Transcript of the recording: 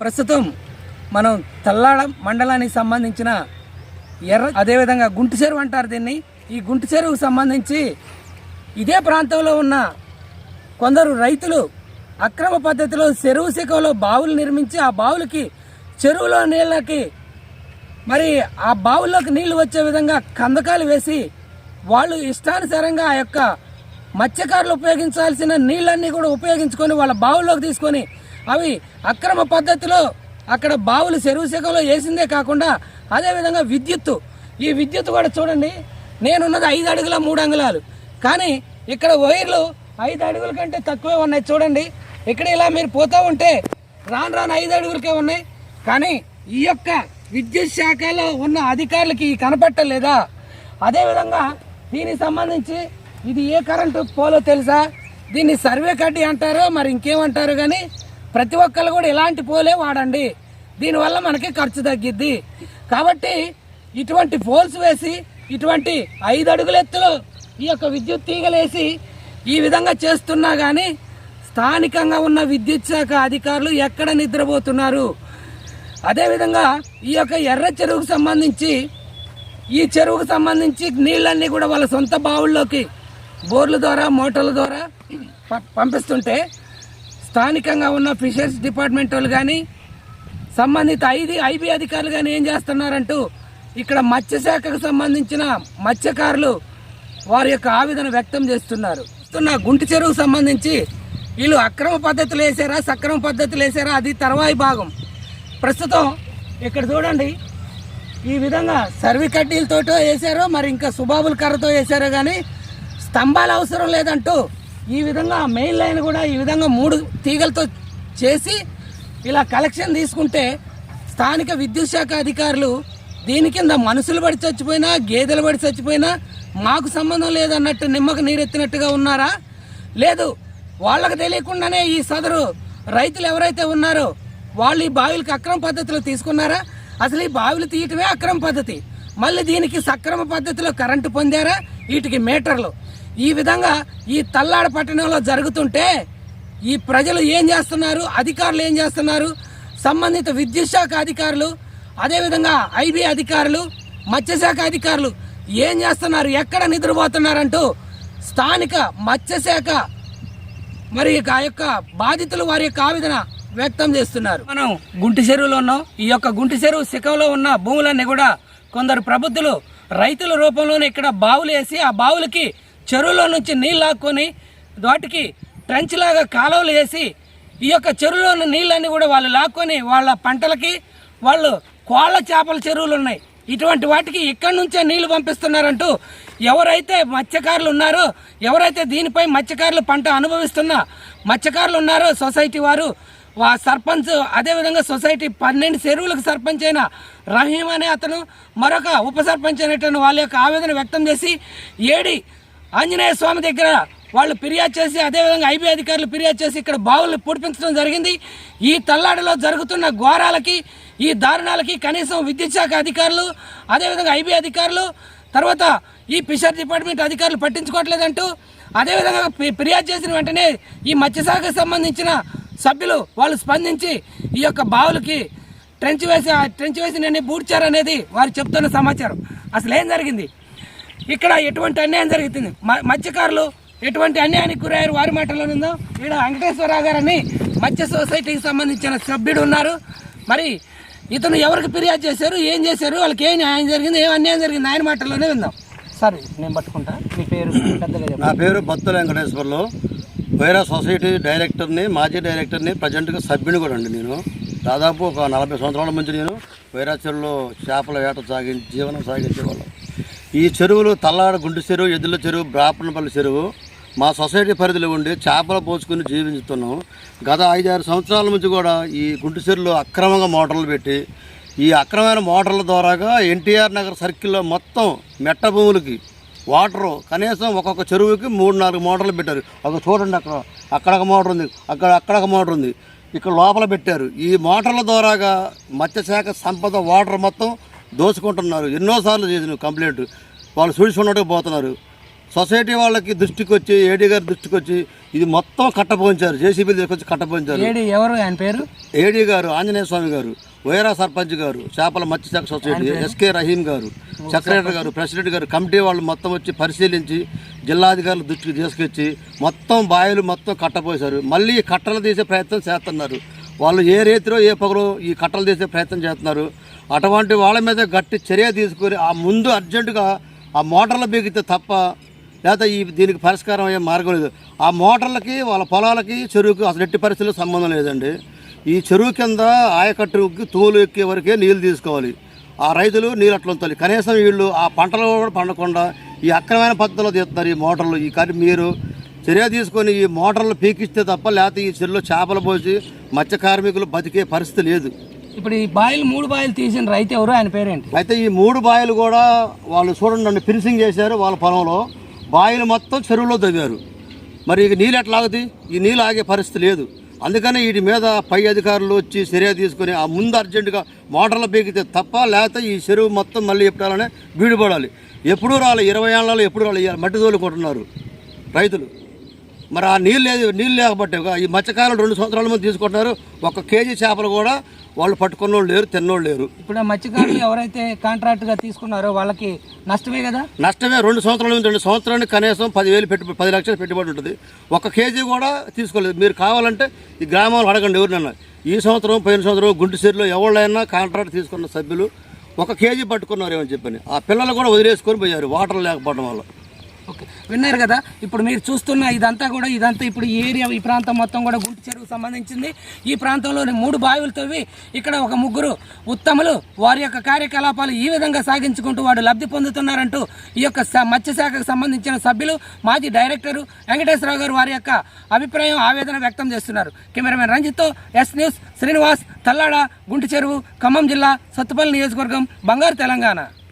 ప్రస్తుతం మనం తల్లాడ మండలానికి సంబంధించిన ఎర్ర అదేవిధంగా గుంటు చెరువు అంటారు దీన్ని. ఈ గుంటు చెరువుకు సంబంధించి ఇదే ప్రాంతంలో ఉన్న కొందరు రైతులు అక్రమ పద్ధతిలో చెరువు శిఖంలో బావులు నిర్మించి ఆ బావులకి చెరువులో నీళ్ళకి మరి ఆ బావుల్లోకి నీళ్ళు వచ్చే విధంగా కందకాలు వేసి వాళ్ళు ఇష్టానుసారంగా ఆ యొక్క మత్స్యకారులు ఉపయోగించాల్సిన నీళ్ళన్నీ కూడా ఉపయోగించుకొని వాళ్ళ బావుల్లోకి తీసుకొని అవి అక్రమ పద్ధతిలో అక్కడ బావులు చెరువు శిఖంలో వేసిందే కాకుండా అదేవిధంగా విద్యుత్తు. ఈ విద్యుత్ కూడా చూడండి నేనున్నది ఐదు అడుగుల మూడు అంగుళాలు. కానీ ఇక్కడ వైర్లు ఐదు అడుగుల కంటే తక్కువే ఉన్నాయి చూడండి. ఇక్కడ ఇలా మీరు పోతూ ఉంటే రాను రాను ఐదు అడుగులకే ఉన్నాయి. కానీ ఈ యొక్క విద్యుత్ శాఖలో ఉన్న అధికారులకి కనపట్టలేదా? అదేవిధంగా దీనికి సంబంధించి ఇది ఏ కరెంటు పోలో తెలుసా? దీన్ని సర్వే కడ్డీ అంటారో మరి ఇంకేమంటారు కానీ ప్రతి ఒక్కరు కూడా ఇలాంటి పోలే వాడండి. దీనివల్ల మనకి ఖర్చు తగ్గిద్ది. కాబట్టి ఇటువంటి పోల్స్ వేసి ఇటువంటి ఐదు అడుగుల ఎత్తులు ఈ యొక్క విద్యుత్ తీగలేసి ఈ విధంగా చేస్తున్నా కానీ స్థానికంగా ఉన్న విద్యుత్ శాఖ అధికారులు ఎక్కడ నిద్రపోతున్నారు? అదేవిధంగా ఈ యొక్క ఎర్ర చెరువుకు సంబంధించి ఈ చెరువుకు సంబంధించి నీళ్ళన్నీ కూడా వాళ్ళ సొంత బావుల్లోకి బోర్ల ద్వారా మోటార్ల ద్వారా పంపిస్తుంటే స్థానికంగా ఉన్న ఫిషరీస్ డిపార్ట్మెంట్ వాళ్ళు కానీ సంబంధిత ఐది ఐబీ అధికారులు కానీ ఏం చేస్తున్నారంటూ ఇక్కడ మత్స్యశాఖకు సంబంధించిన మత్స్యకారులు వారి యొక్క ఆవేదన వ్యక్తం చేస్తున్నారు. గుంటి చెరువుకు సంబంధించి వీళ్ళు అక్రమ పద్ధతులు వేసారా సక్రమ పద్ధతులు వేసారా అది తర్వాయి భాగం. ప్రస్తుతం ఇక్కడ చూడండి ఈ విధంగా సర్వీ కడ్డీలతోటో వేసారో మరి ఇంకా సుబాబుల కర్రతో వేసారో కానీ స్తంభాలు అవసరం లేదంటూ ఈ విధంగా మెయిన్ లైన్ కూడా ఈ విధంగా మూడు తీగలతో చేసి ఇలా కలెక్షన్ తీసుకుంటే స్థానిక విద్యుత్ శాఖ అధికారులు దీని కింద మనుషులు పడి చచ్చిపోయినా గేదెలు పడి చచ్చిపోయినా మాకు సంబంధం లేదన్నట్టు నిమ్మకు నీరెత్తినట్టుగా ఉన్నారా? లేదు వాళ్ళకు తెలియకుండానే ఈ సదరు రైతులు ఎవరైతే ఉన్నారో వాళ్ళు ఈ బావిలకు అక్రమ పద్ధతిలో తీసుకున్నారా? అసలు ఈ బావిలు తీయటమే అక్రమ పద్ధతి. మళ్ళీ దీనికి సక్రమ పద్ధతిలో కరెంటు పొందారా? వీటికి మీటర్లు. ఈ విధంగా ఈ తల్లాడ పట్టణంలో జరుగుతుంటే ఈ ప్రజలు ఏం చేస్తున్నారు? అధికారులు ఏం చేస్తున్నారు? సంబంధిత విద్యుత్ శాఖ అధికారులు అదేవిధంగా ఐబీ అధికారులు మత్స్యశాఖ అధికారులు ఏం చేస్తున్నారు? ఎక్కడ నిద్రపోతున్నారంటూ స్థానిక మత్స్యశాఖ మరి ఆ యొక్క బాధితులు వారి యొక్క ఆవేదన వ్యక్తం చేస్తున్నారు. మనం గుంటి చెరువులో ఉన్నాం. ఈ యొక్క గుంటి చెరువు శిఖంలో ఉన్న భూములన్నీ కూడా కొందరు ప్రబుద్ధులు రైతుల రూపంలోనే ఇక్కడ బావులు వేసి ఆ బావులకి చెరువులో నుంచి నీళ్ళు ఆక్కొని వాటికి ట్రంచ్ లాగా కాలువలు వేసి ఈ యొక్క చెరువులో ఉన్న నీళ్ళన్నీ కూడా వాళ్ళు లాక్కొని వాళ్ళ పంటలకి వాళ్ళు కోళ్ళ చేపల చెరువులు ఉన్నాయి. ఇటువంటి వాటికి ఇక్కడి నుంచే నీళ్ళు పంపిస్తున్నారంటూ ఎవరైతే మత్స్యకారులు ఉన్నారో ఎవరైతే దీనిపై మత్స్యకారులు పంట అనుభవిస్తున్న మత్స్యకారులు ఉన్నారో సొసైటీ వారు వా సర్పంచ్ అదేవిధంగా సొసైటీ పన్నెండు చెరువులకు సర్పంచ్ అయిన రహీం అనే అతను మరొక ఉప సర్పంచ్ అనేటువంటి వాళ్ళ యొక్క ఆవేదన వ్యక్తం చేసి ఏడి ఆంజనేయ స్వామి దగ్గర వాళ్ళు ఫిర్యాదు చేసి అదేవిధంగా ఐబీ అధికారులు ఫిర్యాదు చేసి ఇక్కడ బావులు పూడిపించడం జరిగింది. ఈ తల్లాడిలో జరుగుతున్న ఘోరాలకి ఈ దారుణాలకి కనీసం విద్యుత్ శాఖ అధికారులు అదేవిధంగా ఐబీ అధికారులు తర్వాత ఈ ఫిషర్ డిపార్ట్మెంట్ అధికారులు పట్టించుకోవట్లేదంటూ అదేవిధంగా ఫిర్యాదు చేసిన వెంటనే ఈ మత్స్యశాఖకు సంబంధించిన సభ్యులు వాళ్ళు స్పందించి ఈ యొక్క బావులకి ట్రెంచ్ వేసి ఆ ట్రెంచ్ వేసి నేను బూడ్చారనేది వారు చెప్తున్న సమాచారం. అసలు ఏం జరిగింది? ఇక్కడ ఎటువంటి అన్యాయం జరుగుతుంది? మత్స్యకారులు ఎటువంటి అన్యాయానికి గురయ్యారు? వారి మాటలో ఉందో ఈడ వెంకటేశ్వరరావు గారని మత్స్య సొసైటీకి సంబంధించిన సభ్యుడు ఉన్నారు. మరి ఇతను ఎవరికి ఫిర్యాదు చేశారు? ఏం చేశారు? వాళ్ళకి ఏం న్యాయం జరిగింది? ఏం అన్యాయం జరిగింది? ఆయన మాటల్లోనే విందాం. సరే నేను పట్టుకుంటా. మీ పేరు నా పేరు బత్తుల వెంకటేశ్వర్లు. వైరా సొసైటీ డైరెక్టర్ని మాజీ డైరెక్టర్ని ప్రజెంట్గా సభ్యుని కూడా అండి నేను. దాదాపు ఒక నలభై సంవత్సరాల నుంచి నేను వైరా చెరువులో చేపల వేట సాగించి జీవనం సాగించేవాళ్ళం. ఈ చెరువులు తల్లాడ గుండు చెరువు ఎద్దుల చెరువు బ్రాహ్మణపల్లి చెరువు మా సొసైటీ పరిధిలో ఉండి చేపలు పోసుకుని జీవిస్తున్నాం గత ఐదారు సంవత్సరాల నుంచి కూడా ఈ గుంటు చెరువులో అక్రమంగా మోటార్లు పెట్టి ఈ అక్రమమైన మోటార్ల ద్వారాగా ఎన్టీఆర్ నగర్ సర్కిల్లో మొత్తం మెట్ట భూములకి వాటరు కనీసం ఒక్కొక్క చెరువుకి మూడు నాలుగు మోటార్లు పెట్టారు. ఒక చూడండి అక్కడ అక్కడ ఒక మోటార్ ఉంది అక్కడ అక్కడ ఒక మోటార్ ఉంది. ఇక్కడ లోపల పెట్టారు. ఈ మోటార్ల ద్వారాగా మత్స్యశాఖ సంపద వాటర్ మొత్తం దోచుకుంటున్నారు ఎన్నోసార్లు చేసిన కంప్లైంట్. వాళ్ళు చూసుకున్నట్టుగా పోతున్నారు. సొసైటీ వాళ్ళకి దృష్టికి వచ్చి ఏడీ గారి దృష్టికి వచ్చి ఇది మొత్తం కట్టపోయించారు జేసీబీ తీసుకొచ్చి కట్టపోయించారు ఏడి ఎవరు? ఆయన పేరు? ఏడీ గారు ఆంజనేయ స్వామి గారు వైరా సర్పంచ్ గారు చేపల మత్స్యశాఖ సొసైటీ ఎస్కే రహీం గారు సెక్రటరీ గారు ప్రెసిడెంట్ గారు కమిటీ వాళ్ళు మొత్తం వచ్చి పరిశీలించి జిల్లాధికారుల దృష్టికి తీసుకొచ్చి మొత్తం బాయిలు మొత్తం కట్టపోసారు మళ్ళీ ఈ కట్టలు తీసే ప్రయత్నం చేస్తున్నారు. వాళ్ళు ఏ రీతిలో ఏ పొగలో ఈ కట్టలు తీసే ప్రయత్నం చేస్తున్నారు. అటువంటి వాళ్ళ మీద గట్టి చర్య తీసుకొని ఆ ముందు అర్జెంటుగా ఆ మోటార్లు బిగితే తప్ప లేకపోతే ఈ దీనికి పరిష్కారం అయ్యే మార్గం లేదు. ఆ మోటార్లకి వాళ్ళ పొలాలకి చెరువుకి అసలు ఎట్టి పరిస్థితుల్లో సంబంధం లేదండి. ఈ చెరువు కింద ఆయకట్టుకి తోలు ఎక్కే వరకే నీళ్ళు తీసుకోవాలి. ఆ రైతులు నీళ్ళు అట్లా ఉంచాలి కనీసం వీళ్ళు ఆ పంటలు కూడా పండకుండా ఈ అక్రమైన పద్ధతిలో తీస్తున్నారు ఈ మోటార్లు. ఈ కానీ మీరు చర్య తీసుకొని ఈ మోటార్లు పీకిస్తే తప్ప లేకపోతే ఈ చెరువులో చేపలు పోసి మత్స్య కార్మికులు బతికే పరిస్థితి లేదు. ఇప్పుడు ఈ బాయిలు మూడు బాయిలు తీసిన రైతు ఎవరు? ఆయన పేరేంటి? అయితే ఈ మూడు బాయిలు కూడా వాళ్ళు చూడండి నన్ను ఫినిషింగ్ చేశారు వాళ్ళ పొలంలో. బాయిలు మొత్తం చెరువులో తవ్వారు మరి ఇక నీళ్ళు ఎట్లా ఆగుతాయి? ఈ నీళ్ళు ఆగే పరిస్థితి లేదు. అందుకని వీటి మీద పై అధికారులు వచ్చి చర్య తీసుకొని ఆ ముందు అర్జెంటుగా మోటార్లు పీకితే తప్ప లేకపోతే ఈ చెరువు మొత్తం మళ్ళీ ఎప్పుడాలనే బీడుపడాలి. ఎప్పుడూ రాలి ఇరవై ఏళ్ళలో ఎప్పుడు రాలి మట్టి తోలుకుంటున్నారు రైతులు. మరి ఆ నీళ్ళు లేదు నీళ్ళు లేకపోతే ఈ మత్స్యకారులు రెండు సంవత్సరాల ముందు తీసుకుంటున్నారు. ఒక కేజీ చేపలు కూడా వాళ్ళు పట్టుకున్నోళ్ళు లేరు తిన్నోళ్ళు లేరు. ఇప్పుడు మత్స్యకారులు ఎవరైతే కాంట్రాక్ట్గా తీసుకున్నారో వాళ్ళకి నష్టమే కదా? నష్టమే రెండు సంవత్సరాల నుంచి రెండు సంవత్సరానికి కనీసం పదివేలు పెట్టుబడి పది లక్షలు పెట్టుబడి ఉంటుంది. ఒక కేజీ కూడా తీసుకోలేదు. మీరు కావాలంటే ఈ గ్రామాలు అడగండి ఎవరినన్నా. ఈ సంవత్సరం పోయిన సంవత్సరం గుంటూరులో ఎవళ్ళైనా కాంట్రాక్ట్ తీసుకున్న సభ్యులు ఒక కేజీ పట్టుకున్నారు ఏమని చెప్పని. ఆ పిల్లలు కూడా వదిలేసుకొని పోయారు వాటర్ లేకపోవడం వల్ల. ఓకే. విన్నారు కదా? ఇప్పుడు మీరు చూస్తున్న ఇదంతా కూడా ఇదంతా ఇప్పుడు ఈ ఏరియా ఈ ప్రాంతం మొత్తం కూడా గుంటు చెరువుకు సంబంధించింది. ఈ ప్రాంతంలోని మూడు బావిలతోవి తవ్వి ఇక్కడ ఒక ముగ్గురు ఉత్తములు వారి యొక్క కార్యకలాపాలు ఈ విధంగా సాగించుకుంటూ వాడు లబ్ధి పొందుతున్నారంటూ ఈ యొక్క మత్స్యశాఖకు సంబంధించిన సభ్యులు మాజీ డైరెక్టరు వెంకటేశ్వరరావు గారు వారి యొక్క అభిప్రాయం ఆవేదన వ్యక్తం చేస్తున్నారు. కెమెరామెన్ రంజిత్తో ఎస్ న్యూస్ శ్రీనివాస్ తల్లాడ గుంటు చెరువు ఖమ్మం జిల్లా సత్తుపల్లి నియోజకవర్గం బంగారు తెలంగాణ.